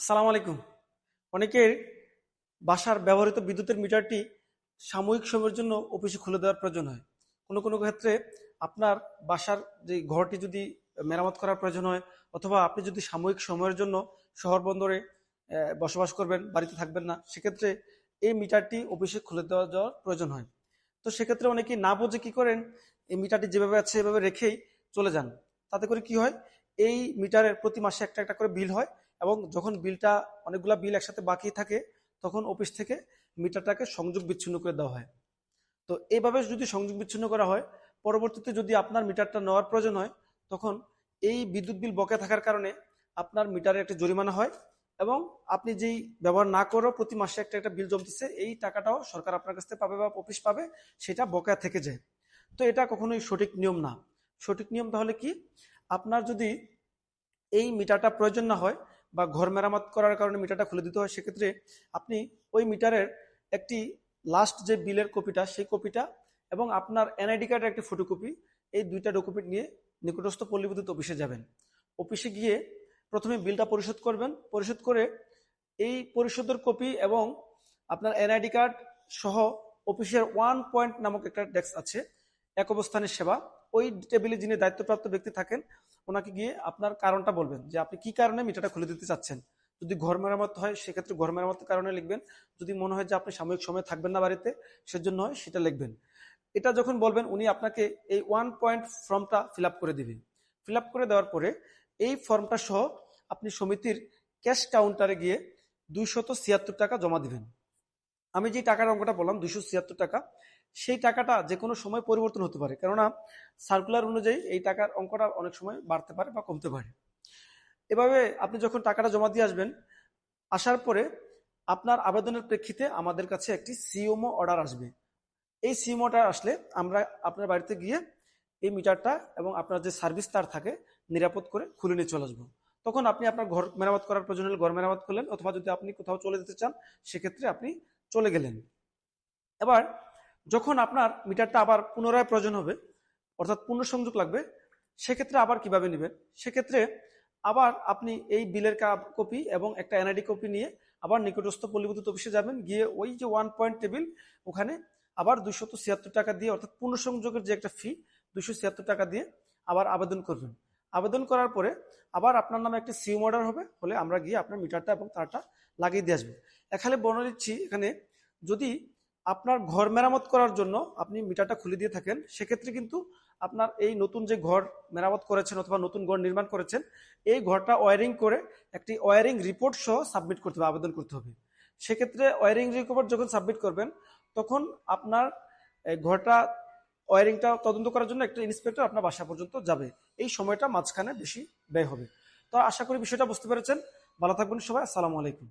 সালাম আলাইকুম। অনেকের বাসার ব্যবহৃত বিদ্যুতের মিটারটি সাময়িক সময়ের জন্য অফিসে খুলে দেওয়ার প্রয়োজন হয়। কোনো কোনো ক্ষেত্রে আপনার বাসার যে ঘরটি যদি মেরামত করার প্রয়োজন হয়, অথবা আপনি যদি সাময়িক সময়ের জন্য শহর বন্দরে বসবাস করবেন, বাড়িতে থাকবেন না, সেক্ষেত্রে এই মিটারটি অফিসে খুলে দেওয়া যাওয়ার প্রয়োজন হয়। তো সেক্ষেত্রে অনেকেই না বোঝে কি করেন, এই মিটারটি যেভাবে আছে, এভাবে রেখেই চলে যান। তাতে করে কি হয়, এই মিটারের প্রতি মাসে একটা একটা করে বিল হয় এবং যখন বিলটা, অনেকগুলা বিল একসাথে বাকি থাকে, তখন অফিস থেকে মিটারটাকে সংযোগ বিচ্ছিন্ন করে দেওয়া হয়। তো এইভাবে যদি সংযোগ বিচ্ছিন্ন করা হয়, পরবর্তীতে যদি আপনার মিটারটা নেওয়ার প্রয়োজন হয়, তখন এই বিদ্যুৎ বিল বকেয়া থাকার কারণে আপনার মিটারে একটা জরিমানা হয় এবং আপনি যেই ব্যবহার না করেও প্রতি মাসে একটা একটা বিল জমতেছে, এই টাকাটাও সরকার আপনার কাছ থেকে পাবে বা অফিস পাবে, সেটা বকেয়া থেকে যায়। তো এটা কখনোই সঠিক নিয়ম না। সঠিক নিয়ম তাহলে কি? আপনার যদি এই মিটারটা প্রয়োজন না হয় বা ঘর মেরামত করার কারণে মিটারটা খুলে দিতে হয়, সেক্ষেত্রে আপনি ওই মিটারের একটি লাস্ট যে বিলের কপিটা, সেই কপিটা এবং আপনার এনআইডি কার্ডের একটি ফটোকপি এই দুইটা ডকুমেন্ট নিয়ে নিকটস্থ পল্লী বিদ্যুৎ অফিসে যাবেন। অফিসে গিয়ে প্রথমে বিলটা পরিশোধ করবেন। পরিশোধ করে এই পরিশোধের কপি এবং আপনার এনআইডি কার্ড সহ অফিসের ওয়ান পয়েন্ট নামক একটা ডেস্ক আছে এক অবস্থানের সেবা। ওই টেবিলে যিনি দায়িত্বপ্রাপ্ত ব্যক্তি থাকেন, ওনাকে গিয়ে আপনার কারণটা বলবেন যে আপনি কি কারণে মিটারটা খুলে দিতে চাচ্ছেন। যদি ঘর মেরামত হয়, সেক্ষেত্রে ঘর মেরামতের কারণে লিখবেন। যদি মনে হয় যে আপনি সাময়িক সময় থাকবেন না বাড়িতে, সেজন্য হয় সেটা লিখবেন। এটা যখন বলবেন, উনি আপনাকে এই ওয়ান পয়েন্ট ফর্মটা ফিল করে দিবেন ফিল করে দেওয়ার পরে এই ফর্মটা সহ আপনি সমিতির ক্যাশ কাউন্টারে গিয়ে দুইশত ছিয়াত্তর টাকা জমা দিবেন। আমি যে টাকার অঙ্কটা বললাম দুইশো ছিয়াত্তর টাকা সেই টাকাটা যে কোনো সময় পরিবর্তন হতে পারে। কেননা সার্কুলার অনুযায়ী এই টাকার অঙ্কটা অনেক সময় বাড়তে পারে বা কমতে পারে। এভাবে আপনি যখন টাকাটা জমা দিয়ে আসবেন, আসার পরে আপনার আবেদনের প্রেক্ষিতে আমাদের কাছে একটি সিওমো অর্ডার আসবে। এই সিওমো অর্ডার আসলে আমরা আপনার বাড়িতে গিয়ে এই মিটারটা এবং আপনার যে সার্ভিস তার থাকে, নিরাপদ করে খুলে নিয়ে চলে আসব। তখন আপনি আপনার ঘর মেরামত করার প্রয়োজন হলে ঘর মেরামত করলেন অথবা যদি আপনি কোথাও চলে যেতে চান, সেক্ষেত্রে আপনি চলে গেলেন। এবার যখন আপনার মিটারটা আবার পুনরায় প্রয়োজন হবে, অর্থাৎ পুনঃ সংযোগ লাগবে, সেক্ষেত্রে আবার কীভাবে নেবেন? সেক্ষেত্রে আবার আপনি এই বিলের কপি এবং একটা এনআইডি কপি নিয়ে আবার নিকটস্থ পল্লীবিদ্যুৎ অফিসে যাবেন। গিয়ে ওই যে ওয়ান পয়েন্ট টেবিল ওখানে আবার দুইশত ছিয়াত্তর টাকা দিয়ে, অর্থাৎ পুনঃসংযোগের যে একটা ফি দুইশো ছিয়াত্তর টাকা দিয়ে আবার আবেদন করবেন। আবেদন করার পরে আবার আপনার নামে একটা সিম অর্ডার হবে, হলে আমরা গিয়ে আপনার মিটারটা এবং তারটা লাগিয়ে দিয়ে আসব। এখানে বর্ণনা দিচ্ছি, এখানে যদি আপনার ঘর মেরামত করার জন্য আপনি মিটারটা খুলে দিয়ে থাকেন, সেক্ষেত্রে কিন্তু আপনার এই নতুন যে ঘর মেরামত করেছেন অথবা নতুন ঘর নির্মাণ করেছেন, এই ঘরটা ওয়ারিং করে একটি ওয়ারিং রিপোর্ট সহ সাবমিট করতে হবে, আবেদন করতে হবে। সেক্ষেত্রে ওয়ারিং রিপোর্ট যখন সাবমিট করবেন, তখন আপনার ঘরটা ওয়ারিংটা তদন্ত করার জন্য একটা ইন্সপেক্টর আপনার বাসা পর্যন্ত যাবে। এই সময়টা মাঝখানে বেশি ব্যয় হবে। তো আশা করি বিষয়টা বুঝতে পেরেছেন। ভালো থাকবেন সবাই, আসসালামু আলাইকুম।